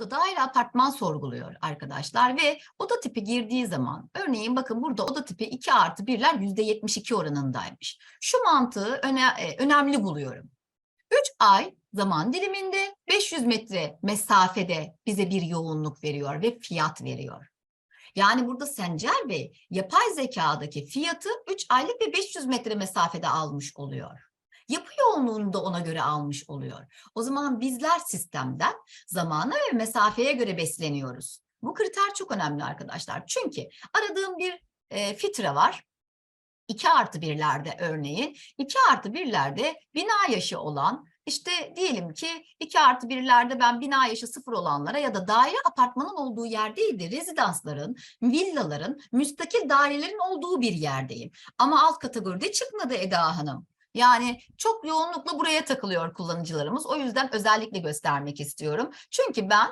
da daire apartman sorguluyor arkadaşlar ve oda tipi girdiği zaman örneğin bakın burada oda tipi 2 artı 1'ler %72 oranındaymış. Şu mantığı öne, e, önemli buluyorum. 3 ay zaman diliminde 500 metre mesafede bize bir yoğunluk veriyor ve fiyat veriyor. Yani burada Sencer Bey yapay zekadaki fiyatı 3 aylık ve 500 metre mesafede almış oluyor. Yapı yoğunluğunu da ona göre almış oluyor. O zaman bizler sistemden zamana ve mesafeye göre besleniyoruz. Bu kriter çok önemli arkadaşlar. Çünkü aradığım bir e, fitre var. 2 artı 1'lerde örneğin 2 artı 1'lerde bina yaşı olan işte diyelim ki 2 artı 1'lerde ben bina yaşı sıfır olanlara ya da daire apartmanın olduğu yer değil de rezidansların, villaların, müstakil dairelerin olduğu bir yerdeyim. Ama alt kategoride çıkmadı Eda Hanım. Yani çok yoğunlukla buraya takılıyor kullanıcılarımız. O yüzden özellikle göstermek istiyorum. Çünkü ben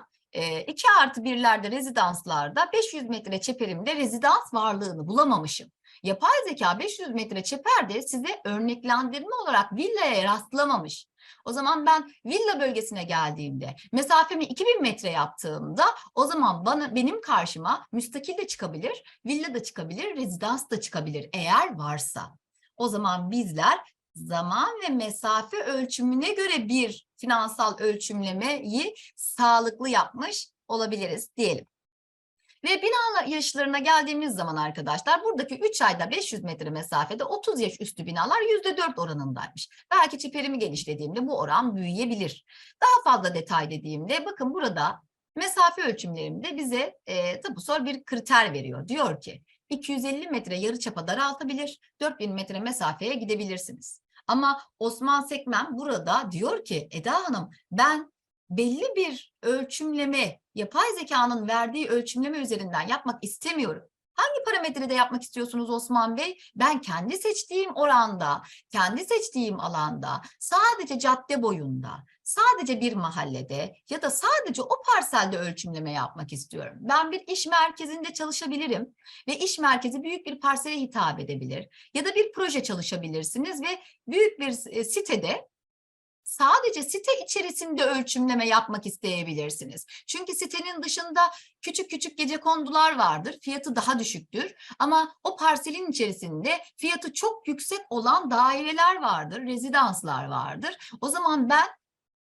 2 artı 1'lerde rezidanslarda 500 metre çeperimde rezidans varlığını bulamamışım. Yapay zeka 500 metre çeperde size örneklendirme olarak villaya rastlamamış. O zaman ben villa bölgesine geldiğimde mesafemi 2000 metre yaptığımda o zaman bana benim karşıma müstakil de çıkabilir, villa da çıkabilir, rezidans da çıkabilir eğer varsa. O zaman bizler zaman ve mesafe ölçümüne göre bir finansal ölçümlemeyi sağlıklı yapmış olabiliriz diyelim. Ve bina yaşlarına geldiğimiz zaman arkadaşlar buradaki 3 ayda 500 metre mesafede 30 yaş üstü binalar %4 oranındaymış. Belki çiperimi genişlediğimde bu oran büyüyebilir. Daha fazla detay dediğimde bakın burada mesafe ölçümlerimde bize e, tapusol bir kriter veriyor. Diyor ki 250 metre yarıçapa daraltabilir, 4000 metre mesafeye gidebilirsiniz. Ama Osman Sekmen burada diyor ki Eda Hanım ben belli bir ölçümleme, yapay zekanın verdiği ölçümleme üzerinden yapmak istemiyorum. Hangi parametrede yapmak istiyorsunuz Osman Bey? Ben kendi seçtiğim oranda, kendi seçtiğim alanda, sadece cadde boyunda, sadece bir mahallede ya da sadece o parselde ölçümleme yapmak istiyorum. Ben bir iş merkezinde çalışabilirim ve iş merkezi büyük bir parsele hitap edebilir. Ya da bir proje çalışabilirsiniz ve büyük bir e, sitede sadece site içerisinde ölçümleme yapmak isteyebilirsiniz. Çünkü sitenin dışında küçük küçük gece kondular vardır. Fiyatı daha düşüktür. Ama o parselin içerisinde fiyatı çok yüksek olan daireler vardır, rezidanslar vardır. O zaman ben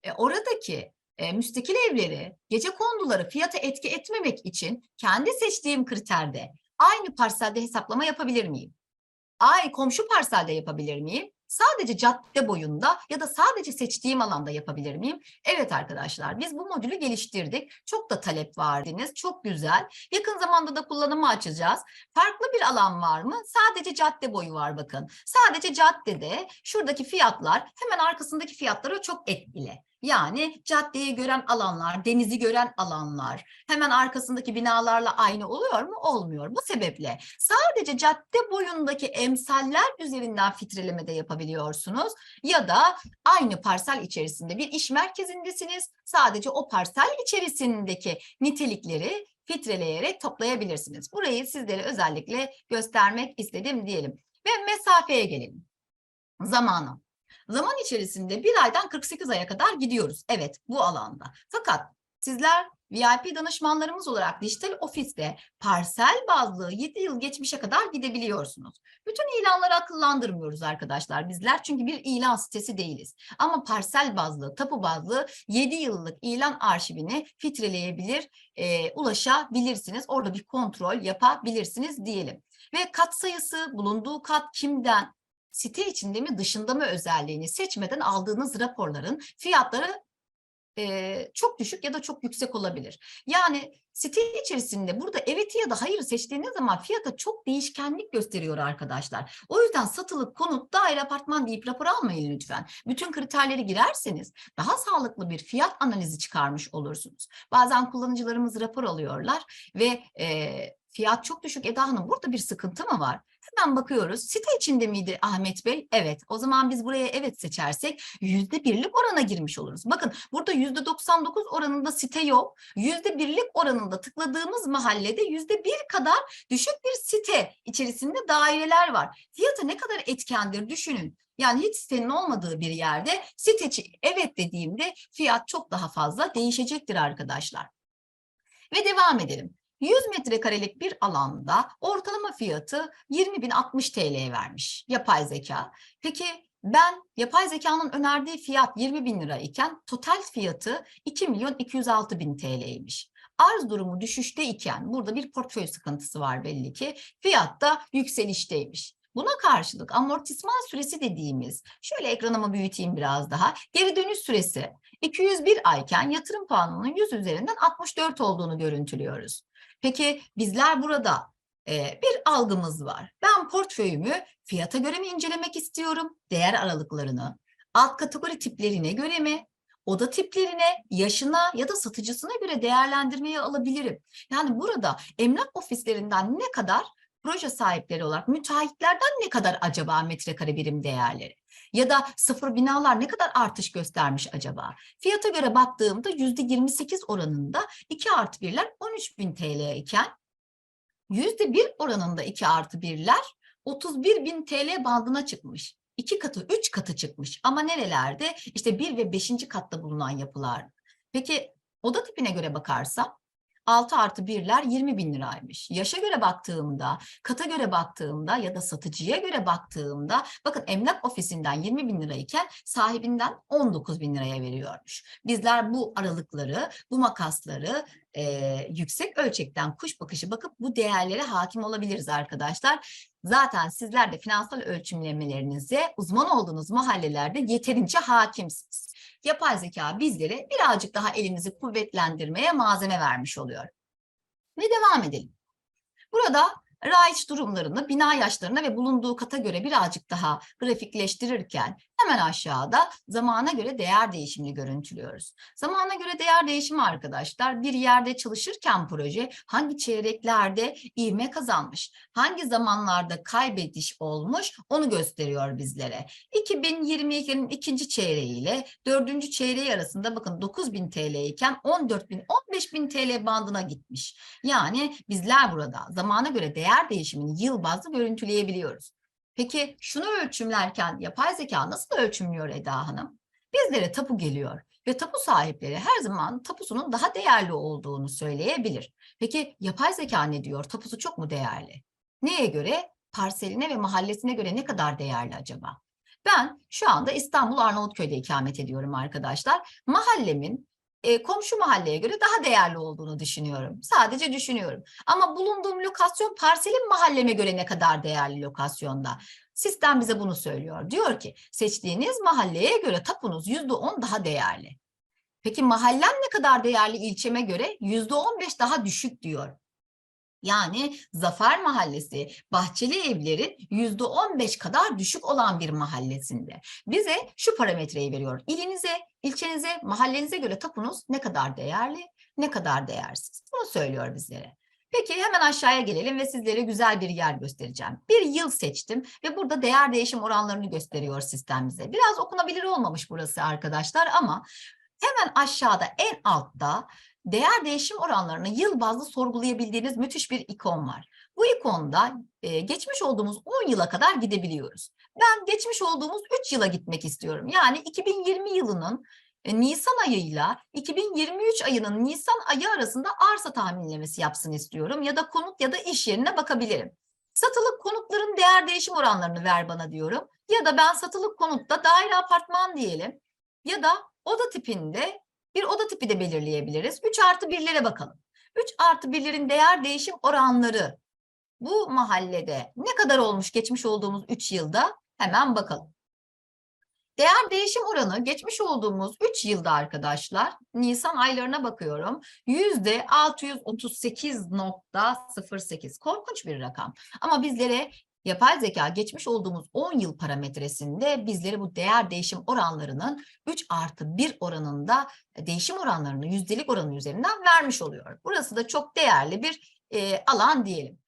e, oradaki e, müstakil evleri, gece konduları fiyata etki etmemek için kendi seçtiğim kriterde aynı parselde hesaplama yapabilir miyim? Ay komşu parselde yapabilir miyim? Sadece cadde boyunda ya da sadece seçtiğim alanda yapabilir miyim? Evet arkadaşlar biz bu modülü geliştirdik. Çok da talep vardınız. Çok güzel. Yakın zamanda da kullanıma açacağız. Farklı bir alan var mı? Sadece cadde boyu var bakın. Sadece caddede şuradaki fiyatlar hemen arkasındaki fiyatlara çok etkili. Yani caddeyi gören alanlar, denizi gören alanlar hemen arkasındaki binalarla aynı oluyor mu? Olmuyor. Bu sebeple sadece cadde boyundaki emsaller üzerinden filtreleme de yapabiliyorsunuz. Ya da aynı parsel içerisinde bir iş merkezindesiniz. Sadece o parsel içerisindeki nitelikleri filtreleyerek toplayabilirsiniz. Burayı sizlere özellikle göstermek istedim diyelim. Ve mesafeye gelelim. Zamanı. Zaman içerisinde bir aydan 48 aya kadar gidiyoruz. Evet bu alanda. Fakat sizler VIP danışmanlarımız olarak dijital ofiste parsel bazlı 7 yıl geçmişe kadar gidebiliyorsunuz. Bütün ilanları akıllandırmıyoruz arkadaşlar bizler çünkü bir ilan sitesi değiliz. Ama parsel bazlı, tapu bazlı 7 yıllık ilan arşivini filtreleyebilir, e, ulaşabilirsiniz. Orada bir kontrol yapabilirsiniz diyelim. Ve kat sayısı, bulunduğu kat kimden, site içinde mi dışında mı özelliğini seçmeden aldığınız raporların fiyatları e, çok düşük ya da çok yüksek olabilir. Yani site içerisinde burada evet ya da hayır seçtiğiniz zaman fiyata çok değişkenlik gösteriyor arkadaşlar. O yüzden satılık konut daire apartman deyip rapor almayın lütfen. Bütün kriterleri girerseniz daha sağlıklı bir fiyat analizi çıkarmış olursunuz. Bazen kullanıcılarımız rapor alıyorlar ve e, fiyat çok düşük Eda Hanım burada bir sıkıntı mı var? Hemen bakıyoruz. Site içinde miydi Ahmet Bey? Evet. O zaman biz buraya evet seçersek yüzde birlik orana girmiş oluruz. Bakın burada yüzde 99 oranında site yok. Yüzde birlik oranında tıkladığımız mahallede yüzde bir kadar düşük bir site içerisinde daireler var. Fiyatı ne kadar etkendir düşünün. Yani hiç sitenin olmadığı bir yerde site evet dediğimde fiyat çok daha fazla değişecektir arkadaşlar. Ve devam edelim. 100 metrekarelik bir alanda ortalama fiyatı 20.060 TL vermiş yapay zeka. Peki ben yapay zekanın önerdiği fiyat 20 bin lira iken total fiyatı 2 milyon 206 bin TL'ymiş. Arz durumu düşüşte iken burada bir portföy sıkıntısı var belli ki fiyatta yükselişteymiş. Buna karşılık amortisman süresi dediğimiz, şöyle ekranımı büyüteyim biraz daha, geri dönüş süresi 201 ayken yatırım puanının 100 üzerinden 64 olduğunu görüntülüyoruz. Peki bizler burada e, bir algımız var. Ben portföyümü fiyata göre mi incelemek istiyorum? Değer aralıklarını, alt kategori tiplerine göre mi? Oda tiplerine, yaşına ya da satıcısına göre değerlendirmeye alabilirim. Yani burada emlak ofislerinden ne kadar proje sahipleri olarak müteahhitlerden ne kadar acaba metrekare birim değerleri? Ya da sıfır binalar ne kadar artış göstermiş acaba? Fiyata göre baktığımda yüzde 28 oranında 2 artı birler 13 bin TL iken yüzde bir oranında 2 artı birler 31 bin TL bandına çıkmış. İki katı, üç katı çıkmış. Ama nerelerde? İşte bir ve beşinci katta bulunan yapılar. Peki oda tipine göre bakarsam 6 artı 1'ler 20 bin liraymış. Yaşa göre baktığımda, kata göre baktığımda ya da satıcıya göre baktığımda bakın emlak ofisinden 20 bin lirayken sahibinden 19 bin liraya veriyormuş. Bizler bu aralıkları, bu makasları e, yüksek ölçekten kuş bakışı bakıp bu değerlere hakim olabiliriz arkadaşlar. Zaten sizler de finansal ölçümlemelerinize uzman olduğunuz mahallelerde yeterince hakimsiniz. Yapay zeka bizlere birazcık daha elimizi kuvvetlendirmeye malzeme vermiş oluyor. Ve devam edelim. Burada raiç durumlarını bina yaşlarına ve bulunduğu kata göre birazcık daha grafikleştirirken hemen aşağıda zamana göre değer değişimini görüntülüyoruz. Zamana göre değer değişimi arkadaşlar bir yerde çalışırken proje hangi çeyreklerde ivme kazanmış, hangi zamanlarda kaybediş olmuş onu gösteriyor bizlere. 2022'nin ikinci çeyreği ile dördüncü çeyreği arasında bakın 9000 TL iken 14.000 15.000 TL bandına gitmiş. Yani bizler burada zamana göre değer değişimini yıl bazlı görüntüleyebiliyoruz. Peki şunu ölçümlerken yapay zeka nasıl ölçümlüyor Eda Hanım? Bizlere tapu geliyor ve tapu sahipleri her zaman tapusunun daha değerli olduğunu söyleyebilir. Peki yapay zeka ne diyor? Tapusu çok mu değerli? Neye göre? Parseline ve mahallesine göre ne kadar değerli acaba? Ben şu anda İstanbul Arnavutköy'de ikamet ediyorum arkadaşlar. Mahallemin e, komşu mahalleye göre daha değerli olduğunu düşünüyorum. Sadece düşünüyorum. Ama bulunduğum lokasyon parselim mahalleme göre ne kadar değerli lokasyonda? Sistem bize bunu söylüyor. Diyor ki seçtiğiniz mahalleye göre tapunuz yüzde on daha değerli. Peki mahallem ne kadar değerli ilçeme göre? Yüzde on beş daha düşük diyor. Yani Zafer Mahallesi bahçeli evlerin yüzde on beş kadar düşük olan bir mahallesinde. Bize şu parametreyi veriyor. İlinize, ilçenize, mahallenize göre tapunuz ne kadar değerli, ne kadar değersiz. Bunu söylüyor bizlere. Peki hemen aşağıya gelelim ve sizlere güzel bir yer göstereceğim. Bir yıl seçtim ve burada değer değişim oranlarını gösteriyor sistem bize. Biraz okunabilir olmamış burası arkadaşlar ama hemen aşağıda en altta değer değişim oranlarını yıl bazlı sorgulayabildiğiniz müthiş bir ikon var. Bu ikonda e, geçmiş olduğumuz 10 yıla kadar gidebiliyoruz. Ben geçmiş olduğumuz 3 yıla gitmek istiyorum. Yani 2020 yılının e, Nisan ayıyla 2023 ayının Nisan ayı arasında arsa tahminlemesi yapsın istiyorum ya da konut ya da iş yerine bakabilirim. Satılık konutların değer değişim oranlarını ver bana diyorum. Ya da ben satılık konutta daire apartman diyelim ya da oda tipinde bir oda tipi de belirleyebiliriz. 3 artı 1'lere bakalım. 3 artı 1'lerin değer değişim oranları bu mahallede ne kadar olmuş geçmiş olduğumuz 3 yılda hemen bakalım. Değer değişim oranı geçmiş olduğumuz 3 yılda arkadaşlar Nisan aylarına bakıyorum yüzde 638.08 korkunç bir rakam ama bizlere yapay zeka geçmiş olduğumuz 10 yıl parametresinde bizlere bu değer değişim oranlarının 3 artı 1 oranında değişim oranlarını yüzdelik oranı üzerinden vermiş oluyor. Burası da çok değerli bir e, alan diyelim.